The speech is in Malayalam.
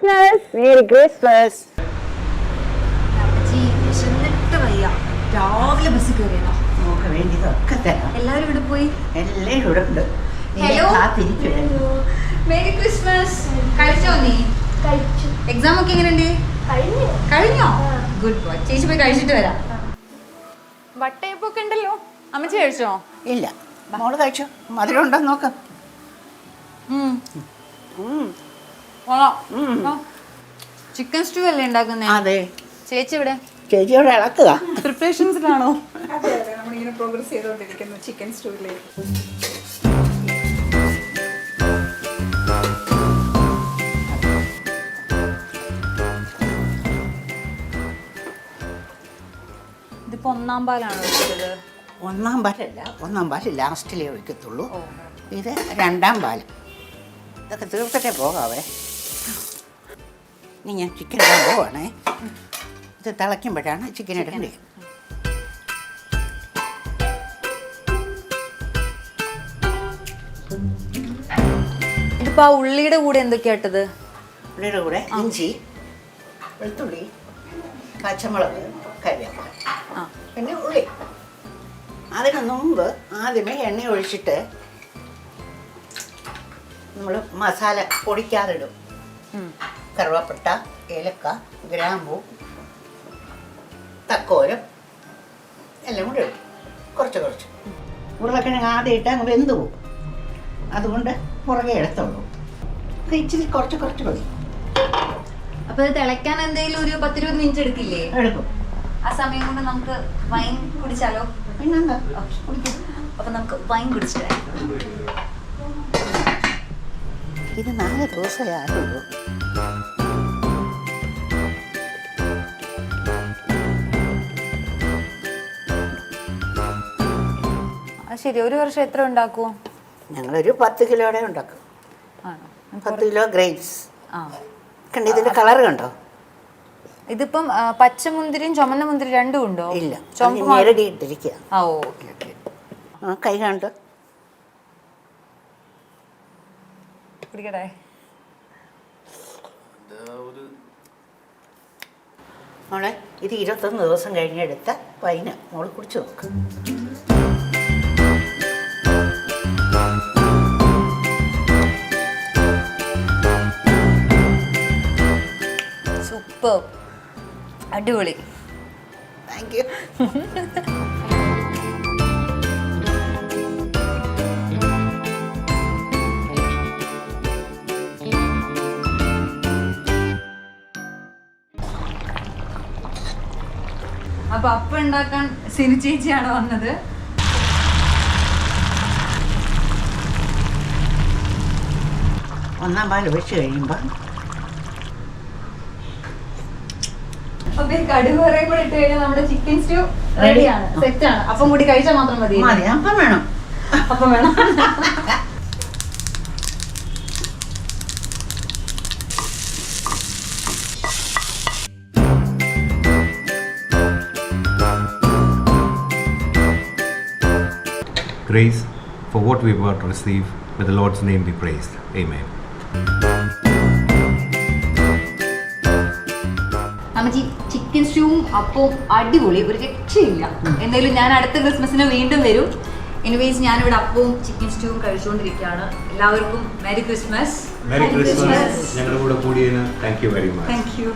ക്രിസ്മസ് മേരി ക്രിസ്മസ് രാവിലെ ബസ് കയറിയതാ നമുക്ക് വേണ്ടിയതൊക്കെ തരാം. എല്ലാവരും ഇവിടെ പോയി? എല്ലാം ഇവിടെ ഉണ്ട്. ഹലോ മേരി ക്രിസ്മസ് കഴിച്ചോ നീ? കഴിച്ചു. എക്സാം ഒക്കെ എങ്ങനെയുണ്ട്? കഴിഞ്ഞു. കഴിഞ്ഞോ? ഗുഡ് ബോയ് ചേച്ചി പോയി കഴിച്ചിട്ട് വരാം. വട്ടയപ്പൊക്കെ ഉണ്ടല്ലോ. അമ്മച്ചി കഴിച്ചോ? ഇല്ല. മോൾ കഴിച്ചോ. മധുരം ഉണ്ടോ നോക്കാം. ചിക്കൻ സ്റ്റൂ അല്ലേ ഉണ്ടാക്കുന്നേ? അതെ. ചേച്ചി ഇവിടെ ചേച്ചിയോട് ഇളക്കുക പ്രിപ്പറേഷൻസിലാണോ നമ്മളിങ്ങനെ പ്രോഗ്രസ് ചെയ്തുകൊണ്ടിരിക്കുന്നു ചിക്കൻ സ്റ്റൂവിലേക്ക് ഇതിപ്പോ ഒന്നാം പാലാണോ ഒന്നാം പാലല്ല ഒന്നാം പാൽ ലാസ്റ്റിലേ ഒഴിക്കത്തുള്ളൂ. ഇത് രണ്ടാം പാൽ ഇതൊക്കെ തീർത്തിട്ടേ പോകാവേ. ഇനി ഞാൻ ചിക്കൻ ഇടാൻ പോവാണേ. ഇത് തിളയ്ക്കുമ്പോഴാണ് ചിക്കൻ ഇടേണ്ടത്. ഇതിപ്പോ ആ ഉള്ളിയുടെ കൂടെ എന്തൊക്കെയാ ഇട്ടത്? ഉള്ളിയുടെ കൂടെ ഇഞ്ചി വെളുത്തുള്ളി പച്ചമുളക് കരിവേപ്പില ആ. പിന്നെ ഉള്ളി. അതിന് മുമ്പ് ആദ്യമേ എണ്ണ ഒഴിച്ചിട്ട് നമ്മൾ മസാല ഉം. കറുവപ്പട്ട ഏലക്ക ഗ്രാമ്പു തക്കോലം എല്ലാം കൂടെ ഇടും. കുറച്ച് കുറച്ച്. ഉരുളക്കിഴങ്ങ് ആദ്യം ഇട്ട് അങ്ങ് വെന്ത് പോകും. അതുകൊണ്ട് പുറകെ എടുത്തോളൂ. ഇച്ചിരി കുറച്ച് കുറച്ച് മതി. അപ്പൊ ഇത് തിളയ്ക്കാൻ എന്തെങ്കിലും ഒരു പത്തിരുപത് മിനിറ്റ് എടുക്കില്ലേ? എടുക്കും. ആ സമയം കൊണ്ട് നമുക്ക് വൈൻ കുടിച്ചാലോ? പിന്നെന്താ? അപ്പൊ നമുക്ക് വൈൻ കുടിച്ചിട്ട്. ഇത് നാല് ദിവസമേ ആയുള്ളൂ ആ ശരി. ഒരു വർഷം എത്ര ഉണ്ടാക്കുമോ ഞങ്ങളൊരു പത്ത് കിലോയുടെ ഉണ്ടാക്കും. പത്ത് കിലോ ഗ്രേപ്സ് ആ. കണ്ടോ ഇതിന്റെ കളർ കണ്ടോ? ഇതിപ്പം പച്ചമുന്തിരിയും ചുമന്ന മുന്തിരി രണ്ടും ഉണ്ടോ? ഇല്ല. ഞെരടി ഇട്ടിരിക്കുക ആ ഓക്കെ ഓക്കെ. ആ കൈ കണ്ടോ? കുടിക്കട്ടെ മോളെ ഇത് ഇരുപത്തൊന്ന് ദിവസം കഴിഞ്ഞെടുത്ത പൈന. മോൾ കുടിച്ചു നോക്ക്. സൂപ്പർ. അടിപൊളി. താങ്ക് യു അപ്പൊ അപ്പ ഉണ്ടാക്കാൻ സിനു ചേച്ചിയാണ് വന്നത്. ഒന്നാം പാൽ ഒഴിച്ച് കഴിയുമ്പോൾ അപ്പൊ ഈ കടുകറയും കൂടെ ഇട്ട് കഴിഞ്ഞാൽ നമ്മുടെ ചിക്കൻ സ്റ്റൂ റെഡിയാണ് സെറ്റ് ആണ് അപ്പം കൂടി കഴിച്ചാൽ മാത്രം മതി മതി അപ്പം വേണം അപ്പം വേണം Grace for what we were to receive. May the Lord's name be praised. Amen. അമ്മച്ചി ചിക്കൻ സ്റ്റൂവും അപ്പവും അടിപൊളി. ഒരു രക്ഷയില്ല. എന്തായാലും ഞാൻ അടുത്ത ക്രിസ്മസിന് വീണ്ടും വരും. എനിവേസ് ഞാനിവിടെ അപ്പവും ചിക്കൻ സ്റ്റൂവും കഴിച്ചുകൊണ്ടിരിക്കുകയാണ്. എല്ലാവർക്കും മെരി ക്രിസ്മസ് മെരി ക്രിസ്മസ് ഞങ്ങളുടെ കൂടെ കൂടിയതിന് thank you very much thank you